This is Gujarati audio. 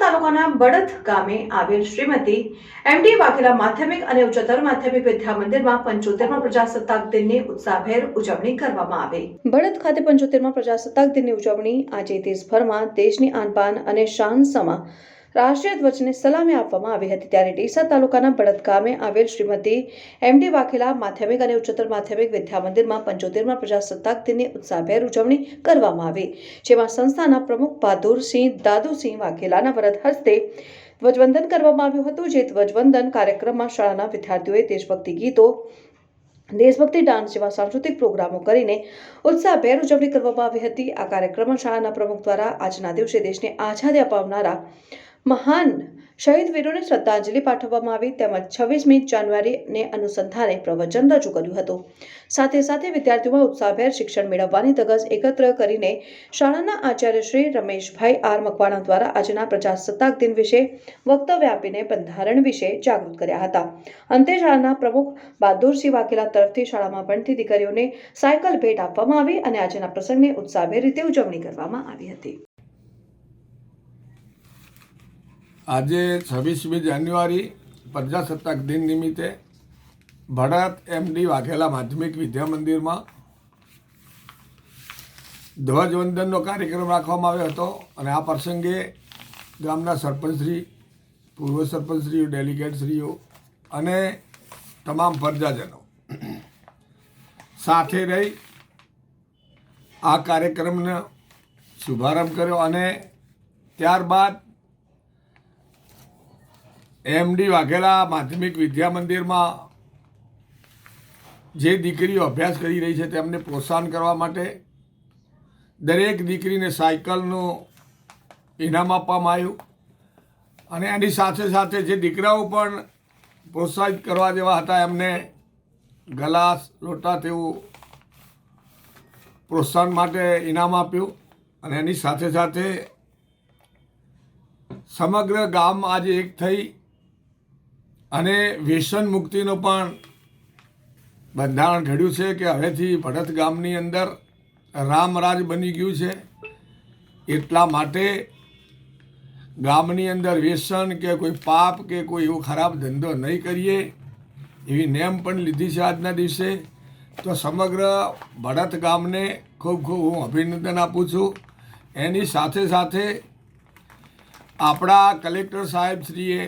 તાલુકાના બળદ ગામે આવેલ શ્રીમતી એમડી વાઘેલા માધ્યમિક અને ઉચ્ચતર માધ્યમિક વિદ્યા મંદિરમાં પંચોતેરમાં પ્રજાસત્તાક દિનની ઉત્સાહભેર ઉજવણી કરવામાં આવી. બળદ ખાતે પંચોતેરમાં પ્રજાસત્તાક દિનની ઉજવણી આજે દેશભરમાં દેશની આનપાન અને શાન સમા રાષ્ટ્રીય ધ્વજને સલામી આપવામાં આવી હતી ત્યારે ડીસા તાલુકાના બળદ આવેલ શ્રીમતી એમડી વાઘેલા માધ્યમિક અને ઉચ્ચતર માધ્યમિક વિદ્યા મંદિરમાં પંચોતેરમાં પ્રજાસત્તાક દિનની ઉત્સાહભેર ઉજવણી કરવામાં આવી, જેમાં સંસ્થાના પ્રમુખ બહાદુરસિંહ દાદુસિંહ વાઘેલાના વરદ હસ્તે ધ્વજવંદન કરવામાં આવ્યું હતું, જે ધ્વજવંદન કાર્યક્રમમાં શાળાના વિદ્યાર્થીઓએ દેશભક્તિ ગીતો, દેશભક્તિ ડાન્સ જેવા સાંસ્કૃતિક પ્રોગ્રામો કરીને ઉત્સાહભેર ઉજવણી કરવામાં આવી હતી. આ કાર્યક્રમમાં શાળાના પ્રમુખ દ્વારા આજના દિવસે દેશને આઝાદી અપાવનારા મહાન શહીદ વીરોને શ્રદ્ધાંજલિ પાઠવવામાં આવી. તેમજ છવ્વીસમી જાન્યુઆરીને અનુસંધાને પ્રવચન રજૂ કર્યું હતું. સાથે સાથે વિદ્યાર્થીઓમાં ઉત્સાહભેર શિક્ષણ મેળવવાની ધગસ એકત્ર કરીને શાળાના આચાર્ય શ્રી રમેશભાઈ આર મકવાણા દ્વારા આજના પ્રજાસત્તાક દિન વિશે વક્તવ્ય આપીને બંધારણ વિશે જાગૃત કર્યા હતા. અંતે શાળાના પ્રમુખ બહાદુરસિંહ વાઘેલા તરફથી શાળામાં ભણતી દીકરીઓને સાયકલ ભેટ આપવામાં આવી અને આજના પ્રસંગની ઉત્સાહભેર રીતે ઉજવણી કરવામાં આવી હતી. આજે છવ્વીસમી જાન્યુઆરી પ્રજાસત્તાક દિન નિમિત્તે ભરત એમડી વાઘેલા માધ્યમિક વિદ્યા મંદિરમાં ધ્વજવંદનનો કાર્યક્રમ રાખવામાં આવ્યો હતો અને આ પ્રસંગે ગામના સરપંચશ્રી, પૂર્વ સરપંચશ્રીઓ, ડેલિગેટશ્રીઓ અને તમામ પ્રજાજનો સાથે રહી આ કાર્યક્રમનો શુભારંભ કર્યો અને ત્યારબાદ એમડી વાઘેલા માધ્યમિક વિદ્યા મંદિરમાં જે દીકરીઓ અભ્યાસ કરી રહી છે તેમને પ્રોત્સાહન કરવા માટે દરેક દીકરીને સાયકલનું ઇનામ આપવામાં આવ્યું અને એની સાથે સાથે જે દીકરાઓ પણ પ્રોત્સાહિત કરવા જેવા હતા એમને ગલાસ, લોટા તેવું પ્રોત્સાહન માટે ઇનામ આપ્યું અને એની સાથે સાથે સમગ્ર ગામ આજે એક થઈ અને વ્યસન મુક્તિનો પણ બંધારણ ઘડ્યું છે કે હવેથી ભરત ગામની અંદર રામરાજ બની ગયું છે. એટલા માટે ગામની અંદર વ્યસન કે કોઈ પાપ કે કોઈ એવો ખરાબ ધંધો નહીં કરીએ એવી નેમ પણ લીધી છે આજના દિવસે. તો સમગ્ર ભરત ગામને ખૂબ ખૂબ હું અભિનંદન આપું છું. એની સાથે સાથે આપણા કલેક્ટર સાહેબશ્રીએ